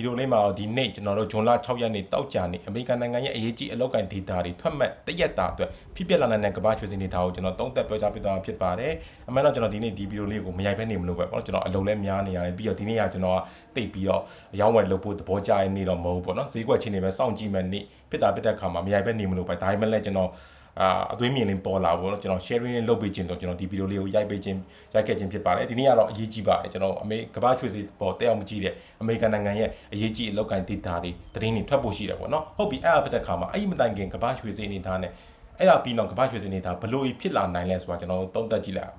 ဒီလိုလေးမှာတော့ဒီနေ့ကျွန်တော်တို့ဂျွန်လ6ရက်နေ့တောက်ကြနေ့အမေရိကန်နိုင်ငံရဲ့အရေးကြီးအလောက်ကန်ဒေတာတွေထွက်မှတ်တရက်တာအတွက်ဖြစ်ပျက်လာတဲ့ကမ္ဘာရွှေစင်နေတာကိုကျွန်တော်သုံးသပ်ပြောကြားပေးသွားမှာဖြစ်ပါတယ်အမှန်တော့ကျွန်တော်ဒီနေ့ဒီဗီဒီယိုလေးကိုမရိုက်ဖက်နေမလို့ပဲပေါ့နော်ကျွန်တော်အလုံးလဲများနေရတယ်ပြီးတော့ဒီနေ့ကကျွန်တော်ကတိတ်ပြီးတော့အယောင်းဝယ်လုပ်ဖို့သဘောကျရနေတော့မဟုတ်ဘူးပေါ့နော်ဈေးကွက်ချင်းနေပဲစောင့်ကြည့်မယ်နေ့ဖြစ်တာဖြစ်တဲ့ခါမှာမရိုက်ဖက်နေမလို့ပဲဒါပေမဲ့လည်းကျွန်တော် အာအသွေးမြင်လေးပေါ်လာဖို့ကျွန်တော် sharing လေးလုပ်ပေးခြင်းတော့ကျွန်တော်ဒီဗီဒီယိုလေးကိုရိုက်ပေးခြင်းရိုက်ခဲ့ခြင်းဖြစ်ပါတယ်ဒီနေ့ကတော့အရေးကြီးပါတယ်ကျွန်တော်အမေကမ္ဘာချွေစီပေါ်တက်အောင်မကြည့်တဲ့အမေရိကန်နိုင်ငံရဲ့အရေးကြီးအလောက်ကန် data တွေသတင်းတွေထွက်ဖို့ရှိတယ်ပေါ့နော်ဟုတ်ပြီအဲ့အပတ်တဲ့ခါမှာအဲ့ဒီမတိုင်ခင်ကမ္ဘာချွေစီအနေထားနဲ့အဲ့ဒါပြီးတော့ကမ္ဘာချွေစီအနေထားဘလို့ဖြစ်လာနိုင်လဲဆိုတာကျွန်တော်သုံးသပ်ကြည့်လိုက်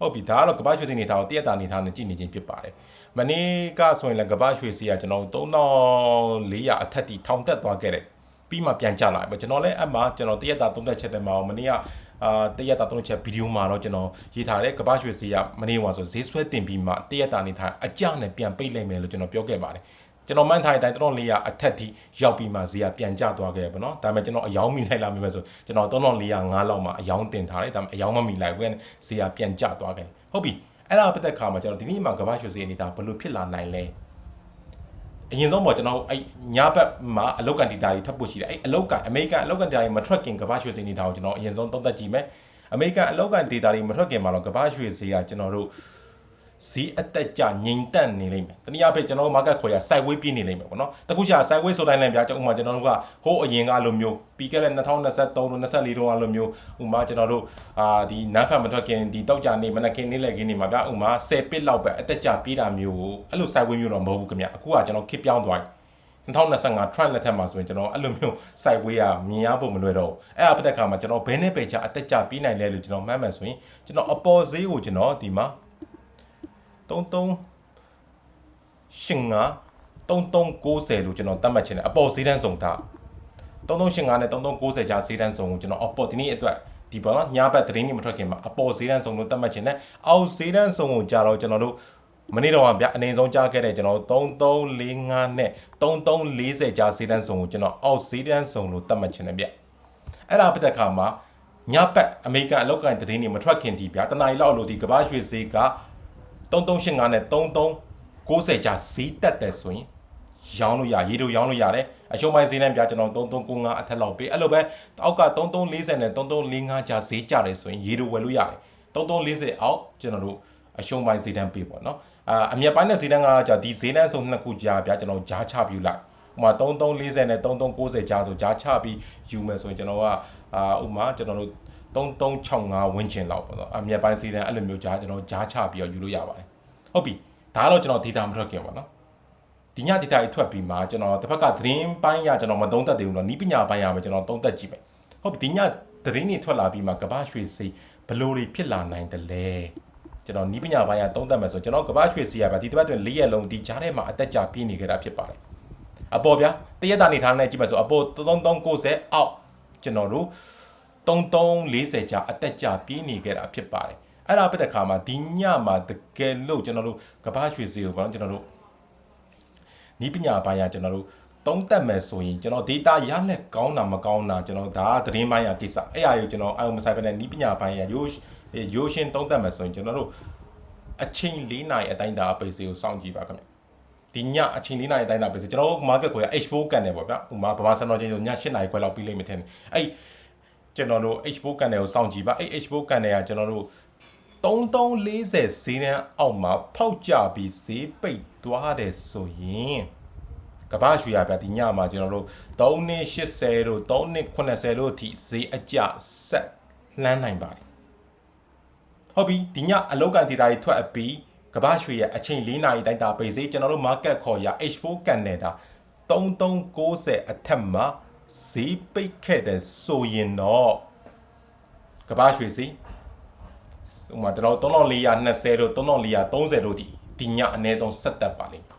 ဟုတ်ပြီဒါကတော့ကမ္ဘာရွှေစီနေထားကိုတရက်တာနေထားနဲ့ကြည့်နေခြင်းဖြစ်ပါတယ်မနေ့ကဆိုရင်လည်းကမ္ဘာရွှေစီကကျွန်တော်3400အထက်ထိထောင်တက်သွားခဲ့တယ်ပြီးမှပြန်ကျလာပြီကျွန်တော်လည်းအမှကျွန်တော်တရက်တာသုံးသက်ချက်တယ်မှာမနေ့ကအာတရက်တာသုံးချက်ဗီဒီယိုမှာတော့ကျွန်တော်ရေးထားတယ်ကမ္ဘာရွှေစီကမနေ့ကဆိုဈေးဆွဲတင်ပြီးမှတရက်တာနေထားအကြနဲ့ပြန်ပိတ်လိုက်မယ်လို့ကျွန်တော်ပြောခဲ့ပါတယ် ကျွန်တော်မှန်းထားတဲ့အတိုင်း3400အထက်ထိရောက်ပြီးမှဈေးကပြန်ကျသွားခဲ့ပေါ့နော်ဒါပေမဲ့ကျွန်တော်အယောင်းမိလိုက်လာမိမယ်ဆိုကျွန်တော်3405လောက်မှအယောင်းတင်ထားတယ်ဒါပေမဲ့အယောင်းမမိလိုက်ဘူးဈေးကပြန်ကျသွားခဲ့ဟုတ်ပြီအဲ့ဒါပတ်သက်ခါမှာကျွန်တော်ဒီနေ့မှကမ္ဘာရွှေဈေးအနေဒါဘယ်လိုဖြစ်လာနိုင်လဲအရင်ဆုံးပေါ့ကျွန်တော်အဲ့ညဘက်မှာအလောက်ကန်ဒီတာတွေထပ်ဖို့ရှိတယ်အဲ့အလောက်ကန်အမေရိကန်အလောက်ကန်ဒီတာတွေမထွက်ခင်ကမ္ဘာရွှေဈေးအနေဒါကိုကျွန်တော်အရင်ဆုံးသုံးသပ်ကြည့်မယ်အမေရိကန်အလောက်ကန်ဒေတာတွေမထွက်ခင်မှာတော့ကမ္ဘာရွှေဈေးကကျွန်တော်တို့ ဈေးအသက်ကြငြိမ်သက်နေလိမ့်မယ်။တနည်းအားဖြင့်ကျွန်တော်တို့ market ခေါ်ရ sideways ပြနေလိမ့်မယ်ပေါ့နော်။တခုချာ sideways ဆိုတိုင်းလည်းဗျာကျွန်တော်ဥပမာကျွန်တော်တို့ကဟိုးအရင်ကလိုမျိုးပြီးခဲ့တဲ့2023တို့24တို့ကလိုမျိုးဥပမာကျွန်တော်တို့အာဒီ non fan မထွက်ခင်ဒီတောက်ကြနေမနက်ခင်းနေ့လည်ခင်းနေမှာဗျာဥပမာ10ပစ်လောက်ပဲအသက်ကြပြေးတာမျိုးကိုအဲ့လို sideways မျိုးတော့မဟုတ်ဘူးခင်ဗျ။အခုကကျွန်တော်ခစ်ပြောင်းသွားပြီ။2025 Trump လက်ထက်မှာဆိုရင်ကျွန်တော်အဲ့လိုမျိုး site way ကမြင်ရဖို့မလွယ်တော့ဘူးအဲ့အပတဲ့ခါမှာကျွန်တော်ဘယ်နဲ့ပဲချအတက်ကြပြီးနိုင်လဲလို့ကျွန်တော်မှတ်မှန်ဆိုရင်ကျွန်တော်အပေါ်ဈေးကိုကျွန်တော်ဒီမှာ 33 85 3390လို့ကျွန်တော်သတ်မှတ်ချင်တယ်အပေါ်ဈေးတန်းစုံထား3385နဲ့3390ကြားဈေးတန်းစုံကိုကျွန်တော်အပေါ်ဒီနေ့အတွက်ဒီပေါ်နော်ညာဘက်သတင်းကြီးမထွက်ခင်မှာအပေါ်ဈေးတန်းစုံလို့သတ်မှတ်ချင်တယ်အောက်ဈေးတန်းစုံကိုကြာတော့ကျွန်တော်တို့မနေ့တော့ဗျအနေဆုံးကြားခဲ့တဲ့ကျွန်တော်3345နဲ့3340ကြားဈေးတန်းစုံကိုကျွန်တော်အောက်ဈေးတန်းစုံလို့သတ်မှတ်ချင်တယ်ဗျအဲ့ဒါပတ်သက်ခါမှာညပတ်အမေရိကန်အလောက်ကိုင်းသတင်းတွေမထွက်ခင်ဒီဗျတနားရီလောက်လို့ဒီကမ္ဘာရွှေဈေးက 3385နဲ့3390ကြားဈေးတက်တယ်ဆိုရင်ရောင်းလို့ရရေတို့ရောင်းလို့ရတယ်အရှုံးပိုင်းဈေးနဲ့ပြကျွန်တော်3395အထက်လောက်ပေးအဲ့လိုပဲအောက်က3340နဲ့3345ကြားဈေးကြတယ်ဆိုရင်ရေတို့ဝယ်လို့ရတယ်3340အောက်ကျွန်တော်တို့အရှုံးပိုင်းဈေးတန်းပေးပေါ့နော်အာအမြက်ပိုင်းနဲ့ဈေးတန်းကကြာဒီဈေးတန်းစုံနှစ်ခုကြားပြကျွန်တော်ဂျားချပြလိုက်ဥမာ3340နဲ့3390ကြားဆိုဂျားချပြီးယူမယ်ဆိုရင်ကျွန်တော်ကအာဥမာကျွန်တော်တို့ 3365ဝန်းကျင်လောက်ပေါ့နော်အမြက်ပိုင်းဈေးတန်းအဲ့လိုမျိုးဂျားကျွန်တော်ဂျားချပြီးတော့ယူလို့ရပါတယ်ဟုတ်ပြီဒါကတော့ကျွန်တော် data မထွက်ခင်ပါနော်ဒီည data ကြီးထွက်ပြီးမှကျွန်တော်တစ်ဖက်ကသတင်းပိုင်းရကျွန်တော်မသုံးသပ်သေးဘူးတော့နီးပညာပိုင်းရမှာကျွန်တော်သုံးသပ်ကြည့်မယ်ဟုတ်ပြီဒီညသတင်းတွေထွက်လာပြီးမှကမ္ဘာရွှေစိဘလို့တွေဖြစ်လာနိုင်တယ်လဲကျွန်တော်နီးပညာပိုင်းရသုံးသပ်မယ်ဆိုကျွန်တော်ကမ္ဘာရွှေစီရပါဒီတစ်ပတ်တွင်၄ရက်လုံးဒီကြားထဲမှာအသက်ကြာပြင်းနေကြတာဖြစ်ပါတယ်အပေါ်ဗျာတရက်တာနေထားနေကြည့်မယ်ဆိုအပေါ်3390အောက်ကျွန်တော်တို့ 3340ကြာအသက်ကြာပြင်းနေကြတာဖြစ်ပါတယ်အဲ့ဒါဖြစ်တဲ့ခါမှာဒီညမှာတကယ်လို့ကျွန်တော်တို့ကမ္ဘာရွှေစီကိုပေါ့ကျွန်တော်တို့နီးပညာပိုင်းရကျွန်တော်တို့တုံးတက်မယ်ဆိုရင်ကျွန်တော် data ရလက်ကောင်းတာမကောင်းတာကျွန်တော်ဒါသတင်းပိုင်းရကိစ္စအဲ့အရာကိုကျွန်တော်အာရုံမစိုက်ဘဲနဲ့နီးပညာပိုင်းရရိုးရိုးရှင်းတုံးတက်မယ်ဆိုရင်ကျွန်တော်တို့အချိန်၄နာရီအတိုင်းတာပိတ်စေကိုစောင့်ကြည့်ပါခင်ဗျဒီညအချိန်၄နာရီအတိုင်းတာပိတ်စေကျွန်တော်တို့ market ကို H4 ကန်တယ်ပေါ့ဗျဥမာဗမာစံတော်ချင်းဆိုည၈နာရီခွဲလောက်ပြီးလိမ့်မယ်ထင်တယ်အဲ့ ကျွန်တော်တို့ H4 ကန်တယ်ကိုစောင့်ကြည့်ပါအဲ့ H4 ကန်တယ်ကကျွန်တော်တို့3340ဈေးတန်းအောက်မှာဖောက်ကြပြီးဈေးပိတ်သွားတယ်ဆိုရင်ကဘာရွှေရပြဒီညမှာကျွန်တော်တို့3280တို့3280တို့အထိဈေးအကျဆက်လှမ်းနိုင်ပါတယ်ဟုတ်ပြီဒီညအလောက်ကန်ဒေတာတွေထွက်အပြီးကဘာရွှေရဲ့အချိန်၄နာရီတိုင်းတာပိတ်ဈေးကျွန်တော်တို့ market ခေါ်ရ H4 ကန်နေတာ3390အထက်မှာ ဈေးပိတ်ခဲ့တဲ့ဆိုရင်တော့ကဘာရွှေစီဥမာကျွန်တော်3420တို့3430တို့ဒီဒီညအနည်းဆုံးဆက်တက်ပါလိမ့်မယ်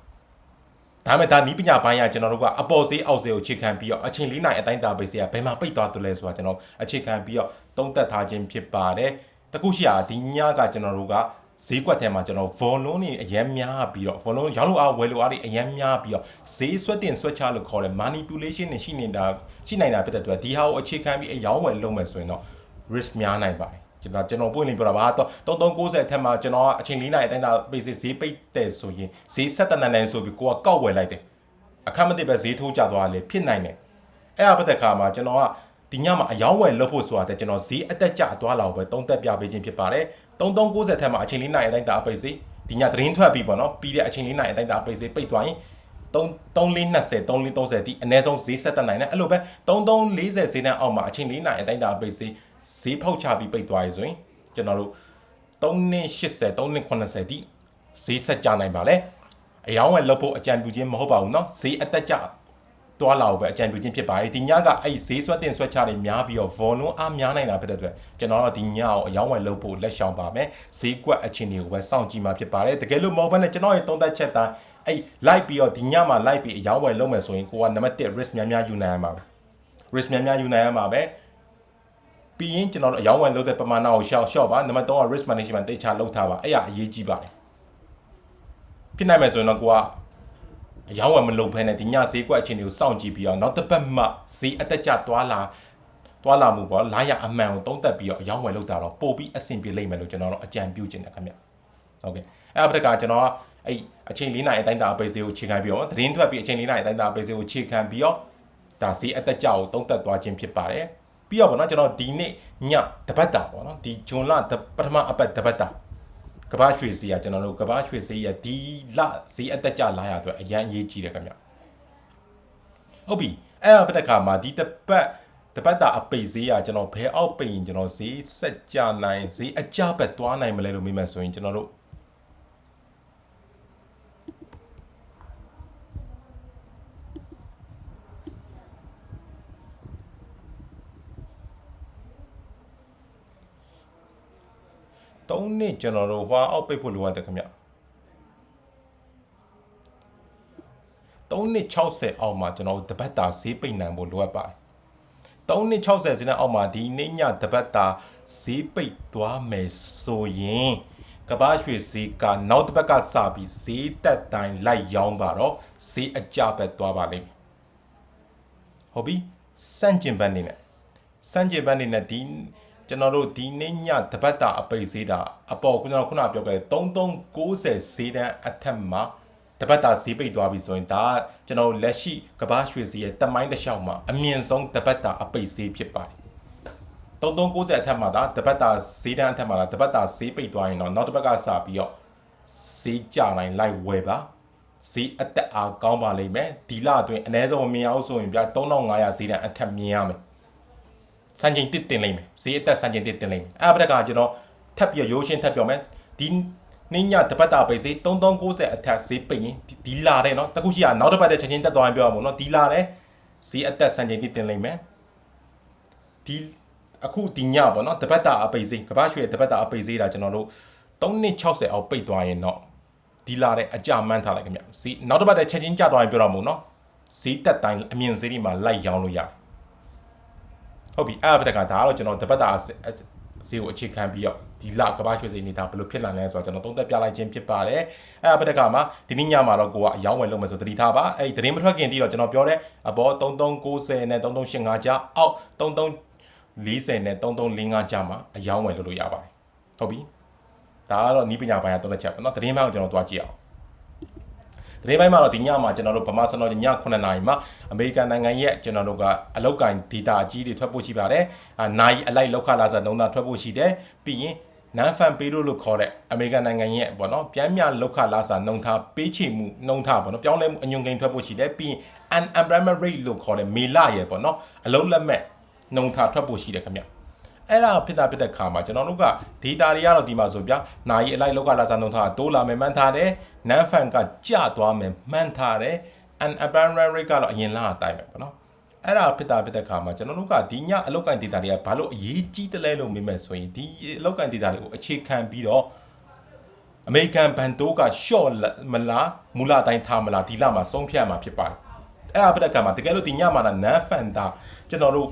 ဒါမဲ့ဒါနီးပညာပိုင်းကကျွန်တော်တို့ကအပေါ်စေးအောက်စေးကိုအခြေခံပြီးတော့အချိန်၄နိုင်အတိုင်းတာပိတ်စေးကဘယ်မှာပိတ်သွားတယ်လဲဆိုတာကျွန်တော်အခြေခံပြီးတော့သုံးသပ်ထားခြင်းဖြစ်ပါတယ်တခုရှိတာဒီညကကျွန်တော်တို့က ဈေးကွက်ထဲမှာကျွန်တော် volume တွေအရင်များပြီးတော့ volume ရောင်းလို့အားဝယ်လို့အားတွေအရင်များပြီးတော့ဈေးဆွတ်တင်ဆွတ်ချလို့ခေါ်တယ် manipulation တွေရှိနေတာရှိနိုင်တာဖြစ်တဲ့အတွက်ဒီဟာကိုအခြေခံပြီးအယောင်းဝယ်လုပ်မယ်ဆိုရင်တော့ risk များနိုင်ပါတယ်ကျွန်တော်ကျွန်တော်ပွင့်လင်းပြောတာပါတော့3390အထက်မှာကျွန်တော်ကအချိန်၄နိုင်အတိုင်းသာပေးစီဈေးပိတ်တယ်ဆိုရင်ဈေးဆက်တနန်နန်ဆိုပြီးကိုကကောက်ဝယ်လိုက်တယ်အခက်မသိပဲဈေးထိုးကြသွားတယ်ဖြစ်နိုင်တယ်အဲ့အပတဲ့ခါမှာကျွန်တော်ကဒီညမှာအယောင်းဝယ်လုပ်ဖို့ဆိုတာတဲ့ကျွန်တော်ဈေးအတက်ကြသွားလောက်ပဲသုံးသက်ပြပေးခြင်းဖြစ်ပါတယ် 3390ထက်မှာအချိန်၄နိုင်အတိုင်းသာပိတ်စီဒီညသတင်းထွက်ပြီးပေါ့နော်ပြီးတဲ့အချိန်၄နိုင်အတိုင်းသာပိတ်စီပိတ်သွားရင်3 3420 3430ဒီအနည်းဆုံးဈေးဆက်တက်နိုင်တယ်အဲ့လိုပဲ3340ဈေးတန်းအောက်မှာအချိန်၄နိုင်အတိုင်းသာပိတ်စီဈေးဖောက်ချပြီးပိတ်သွားရဆိုရင်ကျွန်တော်တို့380 380ဒီဈေးဆက်ကြနိုင်ပါလေအယောင်းဝယ်လုပ်ဖို့အကြံပြုခြင်းမဟုတ်ပါဘူးเนาะဈေးအတက်ကြ တွားလာဖို့ပဲအကြံပြုခြင်းဖြစ်ပါတယ်ဒီညကအဲ့ဈေးဆွတ်တင်ဆွတ်ချတွေများပြီးတော့ volume အားများနိုင်တာဖြစ်တဲ့အတွက်ကျွန်တော်တို့ဒီညကိုအယောင်းဝယ်လုပ်ဖို့လက်ရှောင်ပါမယ်ဈေးကွက်အခြေအနေကိုပဲစောင့်ကြည့်မှာဖြစ်ပါတယ်တကယ်လို့မဟုတ်ဘဲနဲ့ကျွန်တော်ရဲ့သုံးသက်ချက်တိုင်းအဲ့ like ပြီးတော့ဒီညမှာ like ပြီးအယောင်းဝယ်လုပ်မယ်ဆိုရင်ကိုကနံပါတ်1 risk များများယူနိုင်ရမှာပဲ risk များများယူနိုင်ရမှာပဲပြီးရင်ကျွန်တော်တို့အယောင်းဝယ်လုပ်တဲ့ပမာဏကိုရှော့ရှော့ပါနံပါတ်3က risk management တိတ်ချလုပ်ထားပါအဲ့ရအရေးကြီးပါတယ်ဖြစ်နိုင်မယ်ဆိုရင်တော့ကိုက အယောင်းဝယ်မလုပ်ဘဲနဲ့ဒီညဈေးကွက်အခြေအနေကိုစောင့်ကြည့်ပြီးတော့နောက်တစ်ပတ်မှဈေးအတက်ကျသွားလာသွားလာမှုပေါ့လာရအမှန်ကိုသုံးသပ်ပြီးတော့အယောင်းဝယ်လုပ်တာတော့ပို့ပြီးအဆင်ပြေလိမ့်မယ်လို့ကျွန်တော်တို့အကြံပြုချင်တယ်ခင်ဗျဟုတ်ကဲ့အဲ့အပတကကျွန်တော်ကအဲ့အချိန်၄နိုင်အတိုင်းတာအပိတ်စေးကိုခြေခံပြီးတော့သတင်းထွက်ပြီးအချိန်၄နိုင်အတိုင်းတာအပိတ်စေးကိုခြေခံပြီးတော့ဒါဈေးအတက်ကျကိုသုံးသပ်သွားခြင်းဖြစ်ပါတယ်ပြီးတော့ဗောနော်ကျွန်တော်ဒီနေ့ညတပတ်တာဗောနော်ဒီဂျွန်လပထမအပတ်တပတ်တာ ကဘာရွှေစီကကျွန်တော်တို့ကဘာရွှေစီရဒီလဈေးအတက်ကြလာရအတွက်အရန်အရေးကြီးတယ်ခင်ဗျဟုတ်ပြီအဲ့အပတ်တခါမှာဒီတပတ်တပတ်တာအပိတ်ဈေးကကျွန်တော်ဘယ်အောက်ပိတ်ရင်ကျွန်တော်ဈေးဆက်ကြနိုင်ဈေးအကြဘက်သွားနိုင်မလဲလို့မိမှဆိုရင်ကျွန်တော်တို့ ၃နှစ်ကျွန်တော်တို့ဟွာအောက်ပိတ်ဖို့လိုအပ်တယ်ခင်ဗျ3နှစ်60အောက်မှာကျွန်တော်တို့တပတ်တာဈေးပိတ်နိုင်ဖို့လိုအပ်ပါတယ်3နှစ်60ဈေးနဲ့အောက်မှာဒီနေ့ညတပတ်တာဈေးပိတ်သွားမယ်ဆိုရင်ကဘာရွှေဈေးကနောက်တစ်ပတ်ကစပြီးဈေးတက်တိုင်းလိုက်ရောင်းပါတော့ဈေးအကြဘက်သွားပါလိမ့်မယ်ဟုတ်ပြီစန့်ကျင်ဘက်နေနဲ့စန့်ကျင်ဘက်နေနဲ့ဒီ ကျွန်တော်တို့ဒီနေ့ညတပတ်တာအပိတ်ဈေးတာအပေါ်ကျွန်တော်ခုနပြောခဲ့တဲ့3390ဈေးတန်းအထက်မှာတပတ်တာဈေးပိတ်သွားပြီဆိုရင်ဒါကကျွန်တော်လက်ရှိကဘာရွှေဈေးရဲ့တမိုင်းတစ်လျှောက်မှာအမြင့်ဆုံးတပတ်တာအပိတ်ဈေးဖြစ်ပါတယ်3390အထက်မှာဒါတပတ်တာဈေးတန်းအထက်မှာဒါတပတ်တာဈေးပိတ်သွားရင်တော့နောက်တစ်ပတ်ကစပြီးတော့ဈေးကြနိုင်လိုက်ဝယ်ပါဈေးအတက်အားကောင်းပါလိမ့်မယ်ဒီလအတွင်းအနည်းဆုံးမမြင်အောင်ဆိုရင်ပြ3500ဈေးတန်းအထက်မြင်ရမယ် စံချိန်တစ်တင်လိမ့်မယ်ဈေးအတက်စံချိန်တစ်တင်လိမ့်မယ်အဲ့ဒါကကျွန်တော်ထပ်ပြီးရိုးရှင်းထပ်ပြောမယ်ဒီနေ့ညတပတ်တာပိတ်စေး3390အထက်ဈေးပိတ်ရင်ဒီလာတယ်နော်တခုရှိရနောက်တစ်ပတ်တဲ့ချက်ချင်းတက်သွားရင်ပြောရမှာနော်ဒီလာတယ်ဈေးအတက်စံချိန်တစ်တင်လိမ့်မယ်ဒီအခုဒီညပေါ့နော်တပတ်တာအပိတ်စေးကဘာရွှေတပတ်တာအပိတ်စေးတာကျွန်တော်တို့360အောက်ပိတ်သွားရင်တော့ဒီလာတဲ့အကြမှန်းထားလိုက်ခင်ဗျဈေးနောက်တစ်ပတ်တဲ့ချက်ချင်းကျသွားရင်ပြောရမှာနော်ဈေးတက်တိုင်းအမြင့်ဈေးတွေမှာလိုက်ရောင်းလို့ရတယ် ဟုတ်ပြီအဲ့ဒါကဒါကတော့ကျွန်တော်တပတ်တာဈေးကိုအခြေခံပြီးတော့ဒီလကဘာရွှေစိနေတာဘယ်လိုဖြစ်လာလဲဆိုတော့ကျွန်တော်သုံးသပ်ပြလိုက်ခြင်းဖြစ်ပါတယ်အဲ့အပတကမှာဒီနေ့ညမှာတော့ကိုကအယောင်းဝယ်လုပ်မယ်ဆိုတတိထားပါအဲ့ဒီသတင်းမထွက်ခင်တည်းတော့ကျွန်တော်ပြောတဲ့အပေါ်3390နဲ့3385ကြားအောက်3340နဲ့3345ကြားမှာအယောင်းဝယ်လုပ်လို့ရပါတယ်ဟုတ်ပြီဒါကတော့နီးပညာပိုင်းကသုံးတဲ့ချက်ပေါ့နော်သတင်းမှန်ကိုကျွန်တော်တွားကြည့်အောင် သတင်းပိုင်းမှာတော့ဒီညမှာကျွန်တော်တို့ဗမာစံတော်ည9နာရီမှာအမေရိကန်နိုင်ငံရဲ့ကျွန်တော်တို့ကအလောက်ကန်ဒေတာအကြီးတွေထွက်ဖို့ရှိပါတယ်။အာနိုင်အလိုက်လောက်ခလာစားသုံးတာထွက်ဖို့ရှိတယ်။ပြီးရင်နန်ဖန်ပေးလို့လို့ခေါ်တဲ့အမေရိကန်နိုင်ငံရဲ့ပေါ့နော်ပြန်မြလောက်ခလာစားနှုံထားပေးချေမှုနှုံထားပေါ့နော်ပြောင်းလဲမှုအညွန်ကိန်းထွက်ဖို့ရှိတယ်ပြီးရင် unemployment rate လို့ခေါ်တဲ့မေလရဲ့ပေါ့နော်အလုံးလက်မဲ့နှုံထားထွက်ဖို့ရှိတယ်ခင်ဗျ။ အဲ့ဒါဖြစ်တာဖြစ်တဲ့ခါမှာကျွန်တော်တို့က data တွေကတော့ဒီမှာဆိုဗျာနိုင်အလိုက်လောက်ကလာစားနှုံထားတိုးလာမယ်မှန်းထားတယ်နန်ဖန်ကကျသွားမယ်မှန်းထားတယ် and apparent rate ကတော့အရင်လားအတိုင်းပဲပေါ့နော်အဲ့ဒါဖြစ်တာဖြစ်တဲ့ခါမှာကျွန်တော်တို့ကဒီညအလောက်ကန် data တွေကဘာလို့အရေးကြီးတယ်လဲလို့မေးမယ်ဆိုရင်ဒီအလောက်ကန် data တွေကိုအခြေခံပြီးတော့အမေရိကန်ဘန်တိုးက short မလားမူလအတိုင်းထားမလားဒီလမှာဆုံးဖြတ်မှာဖြစ်ပါတယ်အဲ့ဒါဖြစ်တဲ့ခါမှာတကယ်လို့ဒီညမှာနန်ဖန်တာကျွန်တော်တို့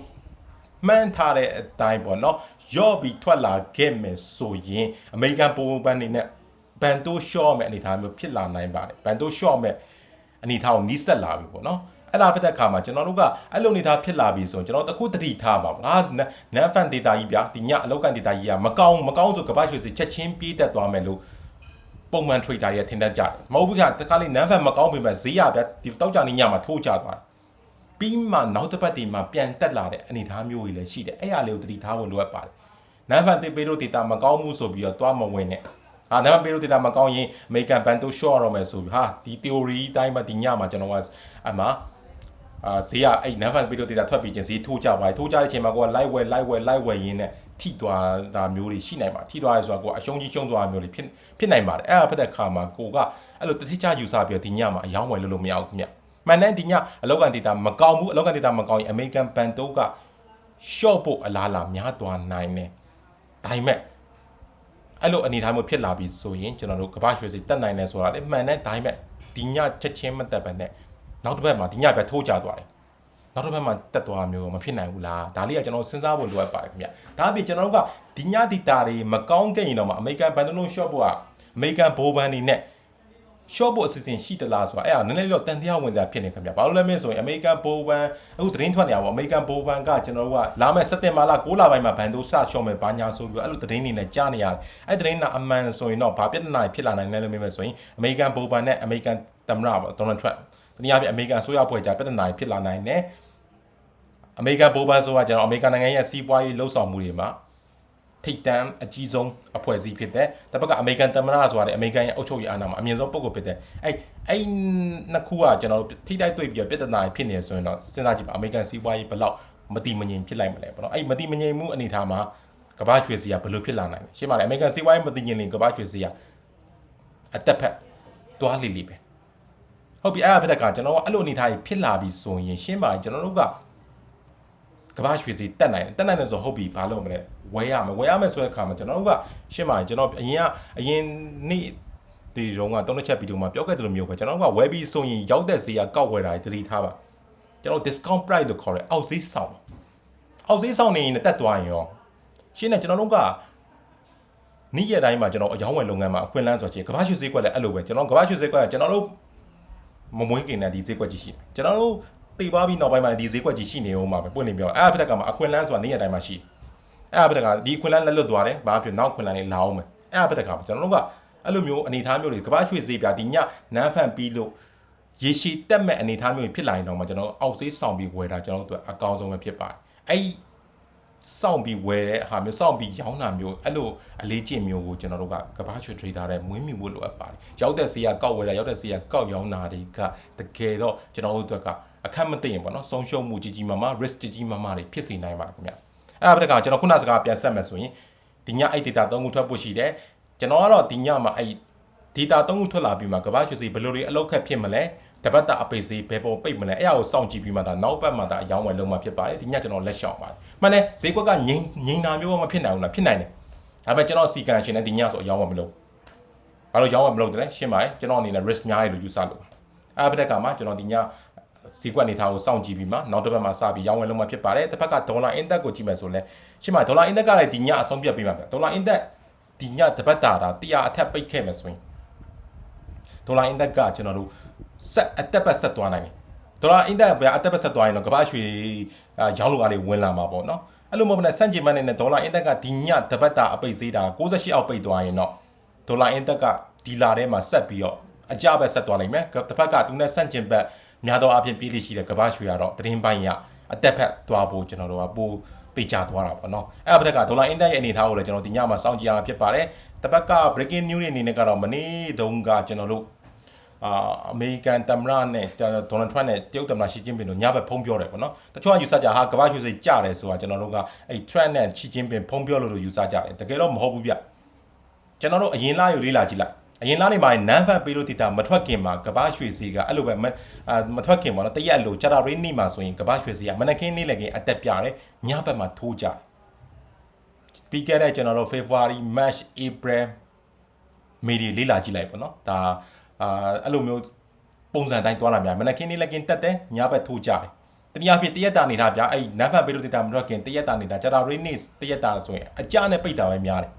မှန်းထားတဲ့အတိုင်းပေါ့နော်ရော့ပြီးထွက်လာခဲ့မယ်ဆိုရင်အမေရိကန်ပုံပန်းနေနဲ့ဘန်တိုးရှော့မဲ့အနေအထားမျိုးဖြစ်လာနိုင်ပါတယ်ဘန်တိုးရှော့မဲ့အနေအထားကိုနီးစက်လာပြီပေါ့နော်အဲ့ဒါဖြစ်တဲ့အခါမှာကျွန်တော်တို့ကအဲ့လိုနေသားဖြစ်လာပြီဆိုရင်ကျွန်တော်တခုတတိထားပါငါနန်ဖန် data ကြီးဗျာဒီညအလောက်ကန် data ကြီးကမကောင်းမကောင်းဆိုကမ္ဘာရွှေစီချက်ချင်းပြေးတက်သွားမယ်လို့ပုံမှန် trader တွေကထင်တတ်ကြတယ်မဟုတ်ဘူးကတခါလေးနန်ဖန်မကောင်းပေမဲ့ဈေးရဗျာဒီတောက်ကြနေညမှာထိုးကြသွားတယ် ပြီးမှနောက်တစ်ပတ်ဒီမှာပြန်တက်လာတဲ့အနေအထားမျိုးကြီးလည်းရှိတယ်အဲ့အရာလေးကိုတတိထားဖို့လိုအပ်ပါတယ်နန်ဖန်တေပေးလို့ data မကောင်းမှုဆိုပြီးတော့တွားမဝင်နဲ့ဟာနံပါတ်ပေးလို့ data မကောင်းရင်အမေရိကန်ဘန်တို့ short ရတော့မယ်ဆိုပြီးဟာဒီ theory အတိုင်းမှာဒီညမှာကျွန်တော်ကအမှအာဈေးကအဲ့ navigate ပေးလို့ data ထွက်ပြီးချင်းဈေးထိုးကြပါတယ်ထိုးကြတဲ့အချိန်မှာကိုက live ဝယ် live ဝယ် live ဝယ်ရင်းနဲ့ထိသွားတာမျိုးတွေရှိနိုင်ပါထိသွားရဲဆိုတာကိုအရှုံးကြီးရှုံးသွားမျိုးတွေဖြစ်ဖြစ်နိုင်ပါတယ်အဲ့ဒါဖြစ်တဲ့ခါမှာကိုကအဲ့လိုတတိချယူဆပြီးတော့ဒီညမှာအယောင်းဝယ်လို့လို့မရဘူးခင်ဗျ မှန်တယ်ဒီညအလောက်ကန် data မကောင်းဘူးအလောက်ကန် data မကောင်းရင် American band တို့က short ဖို့အလားအလာများသွားနိုင်တယ်ဒါပေမဲ့အဲ့လိုအနေထားမျိုးဖြစ်လာပြီဆိုရင်ကျွန်တော်တို့ကမ္ဘာရွှေစီတက်နိုင်တယ်ဆိုတာလေမှန်တယ်ဒါပေမဲ့ဒီညချက်ချင်းမတက်ပဲနဲ့နောက်တစ်ပတ်မှာဒီညပဲထိုးကြသွားတယ်နောက်တစ်ပတ်မှာတက်သွားမျိုးမဖြစ်နိုင်ဘူးလားဒါလေးကကျွန်တော်စဉ်းစားဖို့လိုအပ်ပါတယ်ခင်ဗျဒါအပြင်ကျွန်တော်တို့ကဒီညဒီတာတွေမကောင်းခဲ့ရင်တော့မှအမေရိကန်ဘန်ဒလုံး short ဖို့ကအမေရိကန်ဘိုးဘန်တွေနဲ့ short ဖို့အစီအစဉ်ရှိတလားဆိုတာအဲ့ဒါနည်းနည်းလေးတော့တန်တရားဝင်စားဖြစ်နေခင်ဗျဘာလို့လဲမင်းဆိုရင်အမေရိကန်ဘိုးဘန်အခုသတင်းထွက်နေတာပေါ့အမေရိကန်ဘိုးဘန်ကကျွန်တော်တို့ကလာမယ့်စက်တင်ဘာလ6လပိုင်းမှာဘန်ဒိုစရှော့မယ်ဘာညာဆိုပြီးအဲ့လိုသတင်းတွေနဲ့ကြားနေရတယ်အဲ့သတင်းကအမှန်ဆိုရင်တော့ဘာပြဿနာဖြစ်လာနိုင်လဲလို့မေးမယ်ဆိုရင်အမေရိကန်ဘိုးဘန်နဲ့အမေရိကန်သမ္မတပေါ့ဒေါ်နယ်ထရန့်တနည်းအားဖြင့်အမေရိကန်ဆိုရဖွဲ့ကြပြဿနာဖြစ်လာနိုင်တယ်အမေရိကန်ဘိုးဘန်ဆိုတာကျွန်တော်အမေရိကန်နိုင်ငံရဲ့စီးပွားရေးလှုပ်ဆောင်မှုတွေမှာ ထိတ်တန်းအကြီးဆုံးအဖွဲ့အစည်းဖြစ်တဲ့တစ်ပတ်ကအမေရိကန်သမ္မတဆိုတာလေအမေရိကန်ရဲ့အုပ်ချုပ်ရေးအာဏာမှာအမြင့်ဆုံးပုဂ္ဂိုလ်ဖြစ်တဲ့အဲ့အဲ့နှစ်ခုကကျွန်တော်တို့ထိတိုက်တွေ့ပြီးပြဿနာဖြစ်နေဆိုရင်တော့စဉ်းစားကြည့်ပါအမေရိကန်စီးပွားရေးဘယ်လောက်မတိမငြိမ်ဖြစ်လိုက်မလဲပေါ့နော်အဲ့မတိမငြိမ်မှုအနေထားမှာကမ္ဘာရွှေစီကဘယ်လိုဖြစ်လာနိုင်လဲရှင်းပါလေအမေရိကန်စီးပွားရေးမတိငြိမ်ရင်ကမ္ဘာရွှေစီကအတက်ဖက်တွားလီလီပဲဟုတ်ပြီအဲ့ဒါဖြစ်တဲ့ကကျွန်တော်ကအဲ့လိုအနေထားကြီးဖြစ်လာပြီဆိုရင်ရှင်းပါကျွန်တော်တို့က ကမ္ဘာရွှေစီတက်နိုင်တယ်တက်နိုင်တယ်ဆိုဟုတ်ပြီဘာလို့မလဲဝယ်ရမယ်ဝယ်ရမယ်ဆိုတဲ့အခါမှာကျွန်တော်တို့ကရှင်းပါကျွန်တော်အရင်ကအရင်နေ့ဒီတုန်းကတုံးတစ်ချက်ဗီဒီယိုမှာပြောခဲ့တယ်လို့မျိုးပဲကျွန်တော်တို့ကဝယ်ပြီးဆိုရင်ရောက်တဲ့ဈေးကကောက်ဝယ်တာတတိထားပါကျွန်တော် discount price လို့ခေါ်တယ်အောက်ဈေးဆောင်အောက်ဈေးဆောင်နေရင်တက်သွားရင်ရောရှင်းတယ်ကျွန်တော်တို့ကနေ့ရက်တိုင်းမှာကျွန်တော်အယောင်းဝယ်လုပ်ငန်းမှာအခွင့်အလမ်းဆိုချေကမ္ဘာရွှေဈေးကွက်လည်းအဲ့လိုပဲကျွန်တော်ကမ္ဘာရွှေဈေးကွက်ကကျွန်တော်တို့မမွေးခင်တဲ့ဒီဈေးကွက်ကြီးရှိတယ်ကျွန်တော်တို့ တည်သွားပြီးနောက်ပိုင်းမှာဒီဈေးကွက်ကြီးရှိနေအောင်မှာပဲပွင့်နေပြောအဲ့ဒါဖြစ်တဲ့ကမှာအခွင့်အလမ်းဆိုတာနေ့ရက်တိုင်းမှာရှိတယ်အဲ့ဒါဖြစ်တဲ့ကဒီအခွင့်အလမ်းလက်လွတ်သွားတယ်ဘာဖြစ်နောက်အခွင့်အလမ်းလေးလာအောင်မယ်အဲ့ဒါဖြစ်တဲ့ကကျွန်တော်တို့ကအဲ့လိုမျိုးအနေအထားမျိုးတွေကမ္ဘာရွှေဈေးပြဒီညနန်းဖန်ပြီးလို့ရေရှည်တက်မဲ့အနေအထားမျိုးဖြစ်လာရင်တော့မှကျွန်တော်အောက်ဈေးဆောင်ပြီးဝယ်တာကျွန်တော်တို့အကောင်းဆုံးပဲဖြစ်ပါတယ်အဲ့စောင့်ပြီးဝယ်တဲ့ဟာမျိုးစောင့်ပြီးရောင်းတာမျိုးအဲ့လိုအလေးကျင့်မျိုးကိုကျွန်တော်တို့ကကဘာချွေ trader တဲ့မွေးမြူဖို့လိုအပ်ပါတယ်ရောက်တဲ့စီးကကောက်ဝယ်တာရောက်တဲ့စီးကကောက်ရောင်းတာတွေကတကယ်တော့ကျွန်တော်တို့က အခက်မသိရင်ပေါ့နော်ဆုံးရှုံးမှုကြီးကြီးမားမား risk ကြီးကြီးမားမားတွေဖြစ်စေနိုင်ပါတယ်ခင်ဗျအဲ့ဒါပြတဲ့ကကျွန်တော်ခုနစကားပြန်ဆက်မယ်ဆိုရင်ဒီညအဲ့ data သုံးခုထွက်ဖို့ရှိတယ်ကျွန်တော်ကတော့ဒီညမှာအဲ့ data သုံးခုထွက်လာပြီးမှကဘာချွေစီဘယ်လိုတွေအလောက်ခက်ဖြစ်မလဲတပတ်တာအပိတ်စေးဘယ်ပေါ်ပိတ်မလဲအဲ့ဒါကိုစောင့်ကြည့်ပြီးမှဒါနောက်ပတ်မှဒါအယောင်းဝယ်လုံးမှဖြစ်ပါတယ်ဒီညကျွန်တော်လက်ရှောင်ပါတယ်မှန်တယ်ဈေးကွက်ကငိမ့်ငိမ့်တာမျိုးမဖြစ်နိုင်ဘူးလားဖြစ်နိုင်တယ်ဒါပေမဲ့ကျွန်တော်စီကန်ရှင်နဲ့ဒီညဆိုအယောင်းဝယ်မလုပ်ဘာလို့ရောင်းဝယ်မလုပ်တယ်လဲရှင်းပါတယ်ကျွန်တော်အနေနဲ့ risk များရလို့ယူဆလို့အဲ့ဒါကမှကျွန်တော်ဒီည စီကွက်အနေထားကိုစောင့်ကြည့်ပြီးမှနောက်တစ်ပတ်မှာစပြီးရောင်းဝယ်လုံးမှဖြစ်ပါတယ်တစ်ဖက်ကဒေါ်လာ index ကိုကြည့်မယ်ဆိုလဲရှင်းပါဒေါ်လာ index ကလည်းဒီညအဆုံးပြတ်ပြီးမှပဲဒေါ်လာ index ဒီညတစ်ပတ်တာတာတရားအထက်ပိတ်ခဲ့မယ်ဆိုရင်ဒေါ်လာ index ကကျွန်တော်တို့ဆက်အတက်ပတ်ဆက်သွားနိုင်တယ်ဒေါ်လာအင်တာဘယ်အတက်ပတ်ဆက်သွားရင်တော့ကမ္ဘာရွှေရောင်းလိုအားတွေဝင်လာမှာပေါ့နော်အဲ့လိုမဟုတ်ဘဲနဲ့စန့်ကျင်မနဲ့ဒေါ်လာအင်တက်ကဒီညတပတ်တာအပိတ်သေးတာ68အောက်ပိတ်သွားရင်တော့ဒေါ်လာအင်တက်ကဒီလာထဲမှာဆက်ပြီးတော့အကြဘက်ဆက်သွားနိုင်မယ်တစ်ဖက်ကသူနဲ့စန့်ကျင်ဘက် များသောအားဖြင့်ပြည်လိရှိတဲ့ကမ္ဘာရွှေကတော့တရင်ပိုင်းရအတက်ဖက်သွားဖို့ကျွန်တော်တို့ကပိုတေချာသွားတာပေါ့နော်အဲ့အဖက်ကဒေါ်လာအင်တက်ရဲ့အနေအထားကိုလည်းကျွန်တော်ဒီညမှာစောင့်ကြည့်ရမှာဖြစ်ပါတယ်တစ်ဖက်က breaking news တွေအနေနဲ့ကတော့မနေ့တုန်းကကျွန်တော်တို့အာအမေရိကန်သမ္မတနဲ့ဒေါ်နယ်ထရန့်နဲ့တရုတ်သမ္မတရှီကျင်းပင်တို့ညဘက်ဖုံးပြောတယ်ပေါ့နော်တချို့ကယူဆကြဟာကမ္ဘာရွှေစိတ်ကြတယ်ဆိုတာကျွန်တော်တို့ကအဲ့ထရန့်နဲ့ရှီကျင်းပင်ဖုံးပြောလို့လို့ယူဆကြတယ်တကယ်တော့မဟုတ်ဘူးဗျကျွန်တော်တို့အရင်လားယူလေးလာကြည့်လိုက် အရင်လားနေမှာနန်းဖတ်ပေးလို့တည်တာမထွက်ခင်မှာကဘာရွှေစီကအဲ့လိုပဲမထွက်ခင်ပေါ့နော်တရက်အလိုဂျာတာရင်းနေမှာဆိုရင်ကဘာရွှေစီကမနက်ခင်းနေလည်းခင်အတက်ပြတယ်ညဘက်မှာထိုးကြပြီးခဲ့တဲ့ကျွန်တော်တို့ February March April May တွေလေးလာကြည့်လိုက်ပေါ့နော်ဒါအာအဲ့လိုမျိုးပုံစံတိုင်းသွားလာများမနက်ခင်းနေလည်းခင်တက်တယ်ညဘက်ထိုးကြတယ်တနည်းအားဖြင့်တရက်တာနေတာဗျာအဲ့နန်းဖတ်ပေးလို့တည်တာမထွက်ခင်တရက်တာနေတာဂျာတာရင်းနေတရက်တာဆိုရင်အကြနဲ့ပိတ်တာပဲများတယ်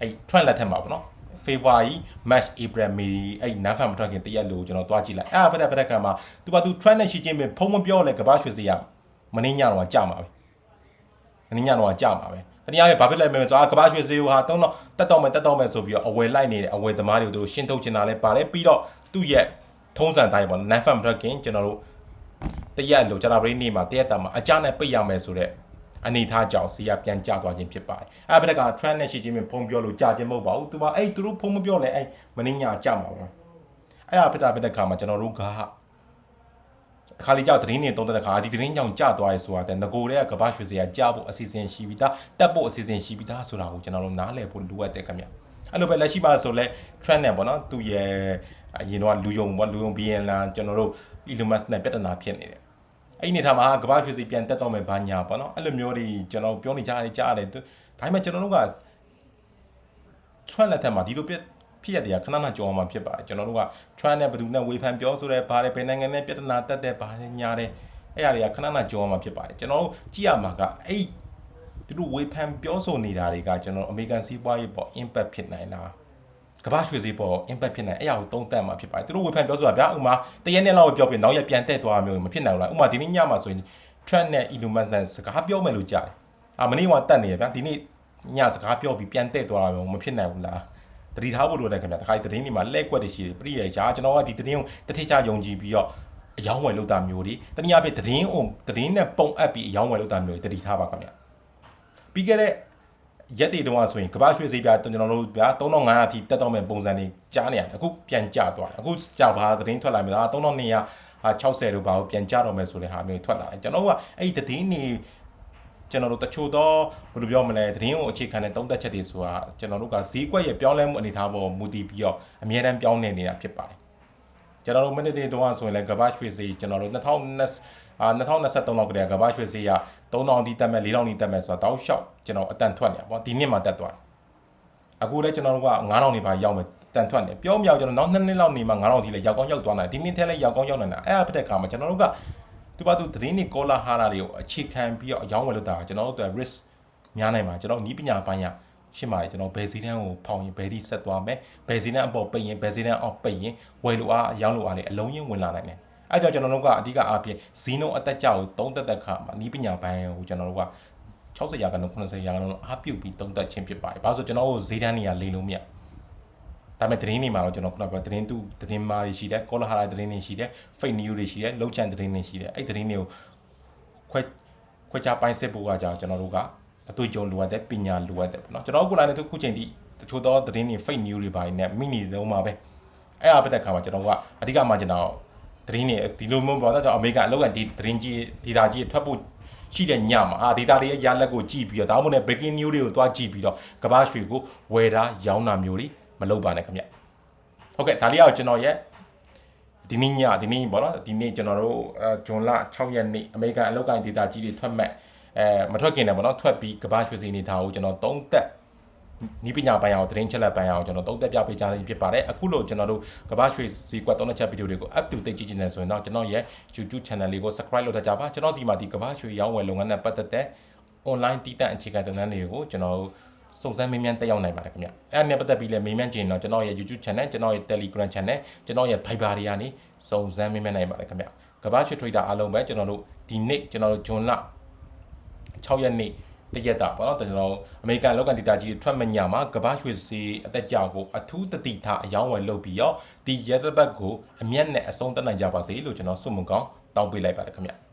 အဲ့ trend လက်ထက်မှာပေါ့နော် February March April May အဲ့နန်းဖန်မထွက်ခင်တရက်လို့ကျွန်တော်တွားကြည့်လိုက်အဲ့ဒါပတ်သက်ပတ်သက်ကမှာသူပါသူ trend နဲ့ရှိချင်းပဲဖုံးမပြောလဲကဘာရွှေစရာမင်းညတော့ကြာမှာပဲမင်းညတော့ကြာမှာပဲတနည်းအားဖြင့်ဘာဖြစ်လဲမလဲဆိုတော့ကဘာရွှေစည်းဟာတုံးတော့တက်တော့မယ်တက်တော့မယ်ဆိုပြီးတော့အဝယ်လိုက်နေတယ်အဝယ်သမားတွေကိုသူတို့ရှင်းထုတ်ချင်တာလဲပါတယ်ပြီးတော့သူ့ရဲ့ထုံးစံတိုင်းပေါ့နန်းဖန်မထွက်ခင်ကျွန်တော်တို့တရက်လို့ကျွန်တော်ပရိနေမှာတရက်တာမှာအကြနဲ့ပိတ်ရမယ်ဆိုတော့ အနေထားကြောင့်စီရပြန်ကြသွားခြင်းဖြစ်ပါတယ်အဲ့ဘက်က trend နဲ့ရှိချင်းဖုံပြောလို့ကြာခြင်းမဟုတ်ပါဘူးသူကအဲ့သူတို့ဖုံမပြောလဲအဲ့မင်းညာကြမှာပါအဲ့အဖက်တာဖက်တဲ့ခါမှာကျွန်တော်တို့ကခါလီကြောက်သတင်းနေတုံးတဲ့ခါဒီသတင်းကြောင့်ကြာသွားရဲဆိုတာတဲ့ငကိုတဲ့ကဘာရွှေစရာကြာဖို့အစီအစဉ်ရှိပြီးသားတက်ဖို့အစီအစဉ်ရှိပြီးသားဆိုတာကိုကျွန်တော်တို့နားလည်ဖို့လိုအပ်တယ်ခင်ဗျအဲ့လိုပဲလက်ရှိပါဆိုလဲ trend နဲ့ပေါ့နော်သူရဲ့အရင်တော့လူယုံပေါ့လူယုံပြီးရင်လာကျွန်တော်တို့ Elon Musk နဲ့ပြဿနာဖြစ်နေတယ် အဲ့ဒီနေထားမှာကဘာရွှေစီပြန်တက်တော့မယ်ဘာညာပေါ့နော်အဲ့လိုမျိုးတွေကျွန်တော်ပြောနေကြတယ်ကြားရတယ်ဒါပေမဲ့ကျွန်တော်တို့က trend လက်ထက်မှာဒီလိုပြဖြစ်ရတဲ့ခဏခဏကြော်အောင်မှာဖြစ်ပါတယ်ကျွန်တော်တို့က trend နဲ့ဘယ်သူနဲ့ဝေဖန်ပြောဆိုရဲဘာလဲဘယ်နိုင်ငံနဲ့ပြဿနာတက်တဲ့ဘာလဲညာတယ်အဲ့အရာတွေကခဏခဏကြော်အောင်မှာဖြစ်ပါတယ်ကျွန်တော်တို့ကြည့်ရမှာကအဲ့သူတို့ဝေဖန်ပြောဆိုနေတာတွေကကျွန်တော်အမေရိကန်စီးပွားရေးပေါ် impact ဖြစ်နိုင်လား ကမ္ဘာရွှေစည်းပေါ် impact ဖြစ်နိုင်အဲ့အရာကိုသုံးသပ်မှာဖြစ်ပါတယ်သူတို့ဝေဖန်ပြောဆိုတာဗျာဥမာတရက်နဲ့လောက်ပဲပြောပြနောက်ရက်ပြန်တက်သွားမျိုးမဖြစ်နိုင်ဘူးလားဥမာဒီနေ့ညမှာဆိုရင် trend နဲ့ Elon Musk နဲ့စကားပြောမယ်လို့ကြားတယ်အာမနေ့ကတက်နေရဗျာဒီနေ့ညစကားပြောပြီးပြန်တက်သွားမျိုးမဖြစ်နိုင်ဘူးလားတတိထားဖို့လိုတယ်ခင်ဗျာတခါဒီသတင်းတွေမှာလက်ကွက်တွေရှိတယ်ပြည့်ရရှားကျွန်တော်ကဒီသတင်းကိုတစ်ထစ်ချယုံကြည်ပြီးတော့အယောင်းဝယ်လုပ်တာမျိုးတွေတနည်းအားဖြင့်သတင်းအုံသတင်းနဲ့ပုံအပ်ပြီးအယောင်းဝယ်လုပ်တာမျိုးတွေတတိထားပါခင်ဗျာပြီးခဲ့တဲ့ ရက်တွေတုန်းကဆိုရင်ကမ္ဘာရွှေစည်းပြကျွန်တော်တို့ဗျာ3500အထိတက်တော့မဲ့ပုံစံတွေကြားနေရတယ်အခုပြန်ကျသွားတယ်အခုကြောက်ပါသတင်းထွက်လာမယ်လား3200ဟာ60တို့ဘာကိုပြန်ကြတော့မယ်ဆိုတဲ့ဟာမျိုးထွက်လာတယ်ကျွန်တော်တို့ကအဲ့ဒီသတင်းတွေကျွန်တော်တို့တချို့တော့ဘယ်လိုပြောမလဲသတင်းကိုအခြေခံတဲ့တုံးသက်ချက်တွေဆိုတာကျွန်တော်တို့ကဈေးကွက်ရဲ့ပြောင်းလဲမှုအနေအထားပေါ်မူတည်ပြီးတော့အမြဲတမ်းပြောင်းနေနေတာဖြစ်ပါတယ် ကျွန်တော်တို့မိနစ်တွေတုန်းကဆိုရင်လည်းကမ္ဘာရွှေစည်းကျွန်တော်တို့2020အာ2023လောက်ကတည်းကကမ္ဘာရွှေစည်းရ3000တီးတက်မဲ့4000တီးတက်မဲ့ဆိုတာတောက်လျှောက်ကျွန်တော်အတန်ထွက်နေတာပေါ့ဒီနှစ်မှာတက်သွားတယ်အခုလည်းကျွန်တော်တို့က9000နေပါရောက်မယ်တန်ထွက်နေပြောမြောက်ကျွန်တော်နောက်2နှစ်လောက်နေမှ9000တီးလည်းရောက်ကောင်းရောက်သွားနိုင်ဒီနှစ်ထဲလည်းရောက်ကောင်းရောက်နိုင်တာအဲ့အဖက်တဲ့ခါမှာကျွန်တော်တို့ကသူပါသူသတင်းတွေကောလာဟာရာတွေကိုအခြေခံပြီးတော့အယောင်းဝယ်လို့တာကျွန်တော်တို့အတွက် risk များနိုင်မှာကျွန်တော်နီးပညာပိုင်းရ ရှင်းပါတယ်ကျွန်တော်ဘယ်စီတန်းကိုဖောင်ရင်ဘယ်ဒီဆက်သွားမယ်ဘယ်စီတန်းအပေါ်ပိတ်ရင်ဘယ်စီတန်းအောက်ပိတ်ရင်ဝယ်လို့အားအယောင်းလို့အားလေအလုံးရင်းဝင်လာနိုင်တယ်အဲကြောင့်ကျွန်တော်တို့ကအဓိကအားဖြင့်ဇီနိုအသက်ကြောက်သုံးသက်သက်ခါမှာနီးပညာပိုင်းကိုကျွန်တော်တို့က60ရာခိုင်နှုန်း80ရာခိုင်နှုန်းအားပြုတ်ပြီးသုံးသက်ခြင်းဖြစ်ပါတယ်။ဘာလို့ဆိုကျွန်တော်တို့ဈေးတန်းတွေကလိမ်လို့မရ။ဒါပေမဲ့သတင်းတွေမှာတော့ကျွန်တော်ခုနကပြောသတင်းတူသတင်းမားတွေရှိတယ်ကောလာဟာလာသတင်းတွေရှိတယ် fake news တွေရှိတယ်လုံချန်သတင်းတွေရှိတယ်အဲ့သတင်းတွေကိုခွဲခွဲခြားပိုင်းစစ်ဖို့ကကြောင့်ကျွန်တော်တို့က အတွေ့အကြုံလိုအပ်တဲ့ပညာလိုအပ်တယ်ပေါ့နော်ကျွန်တော်တို့ကိုယ်တိုင်လည်းခုချိန်ထိတချို့သောသတင်းတွေ fake news တွေပိုင်းနဲ့မိနေလုံးမှာပဲအဲ့အပတဲ့ခါမှာကျွန်တော်ကအဓိကမှကျွန်တော်သတင်းတွေဒီလိုမျိုးပေါ့တော့အမေရိကန်အလောက်ကဒီသတင်းကြီးဒေတာကြီးထွက်ဖို့ရှိတဲ့ညမှာအာဒေတာတွေရဲ့ရလက်ကိုကြည့်ပြီးတော့ဒါမှမဟုတ် breaking news တွေကိုတွားကြည့်ပြီးတော့ကမ္ဘာရွှေကိုဝယ်တာရောင်းတာမျိုးတွေမလုပ်ပါနဲ့ခင်ဗျဟုတ်ကဲ့ဒါလေးကတော့ကျွန်တော်ရဲ့ဒီနေ့ညဒီနေ့ပေါ့နော်ဒီနေ့ကျွန်တော်တို့အဲဂျွန်လ6ရက်နေ့အမေရိကန်အလောက်ကိုင်းဒေတာကြီးတွေထွက်မဲ့ အဲမထွက်ခင်တယ်ပေါ့နော်ထွက်ပြီးကမ္ဘာရွှေစီနေတာကိုကျွန်တော်သုံးသက်နီးပညာပိုင်းအောင်သတင်းချက်လက်ပိုင်းအောင်ကျွန်တော်တုံးသက်ပြပေးကြရဖြစ်ပါတယ်အခုလို့ကျွန်တော်တို့ကမ္ဘာရွှေစီကွက်သုံးတဲ့ချက်ဗီဒီယိုတွေကို up to date ကြည့်ချင်တယ်ဆိုရင်တော့ကျွန်တော်ရဲ့ YouTube channel လေးကို subscribe လုပ်ထားကြပါကျွန်တော်စီမှာဒီကမ္ဘာရွှေရောင်းဝယ်လုပ်ငန်းနဲ့ပတ်သက်တဲ့ online တည်တံ့အခြေခံသင်တန်းတွေကိုကျွန်တော်စုံစမ်းမေးမြန်းတက်ရောက်နိုင်ပါတယ်ခင်ဗျအဲ့ဒါနဲ့ပတ်သက်ပြီးလည်းမေးမြန်းချင်တော့ကျွန်တော်ရဲ့ YouTube channel ကျွန်တော်ရဲ့ Telegram channel ကျွန်တော်ရဲ့ Viber တွေကနေစုံစမ်းမေးမြန်းနိုင်ပါတယ်ခင်ဗျကမ္ဘာရွှေ trader အားလုံးပဲကျွန်တော်တို့ဒီနေ့ကျွန်တော်တို့ဂျွန်လ 6ရက်နေ့တရက်တာပေါ့နော်ကျွန်တော်အမေရိကန်လောက်ကဒေတာကြီးထွက်မညာမှာကဘာရွှေစီအသက်ကြောက်ကိုအထူးတတိထားအယောင်းဝယ်လုပ်ပြီးတော့ဒီရက်တစ်ပတ်ကိုအမျက်နဲ့အဆုံးသတ်နိုင်ကြပါစေလို့ကျွန်တော်ဆုမွန်ကောင်းတောင်းပေးလိုက်ပါတယ်ခင်ဗျ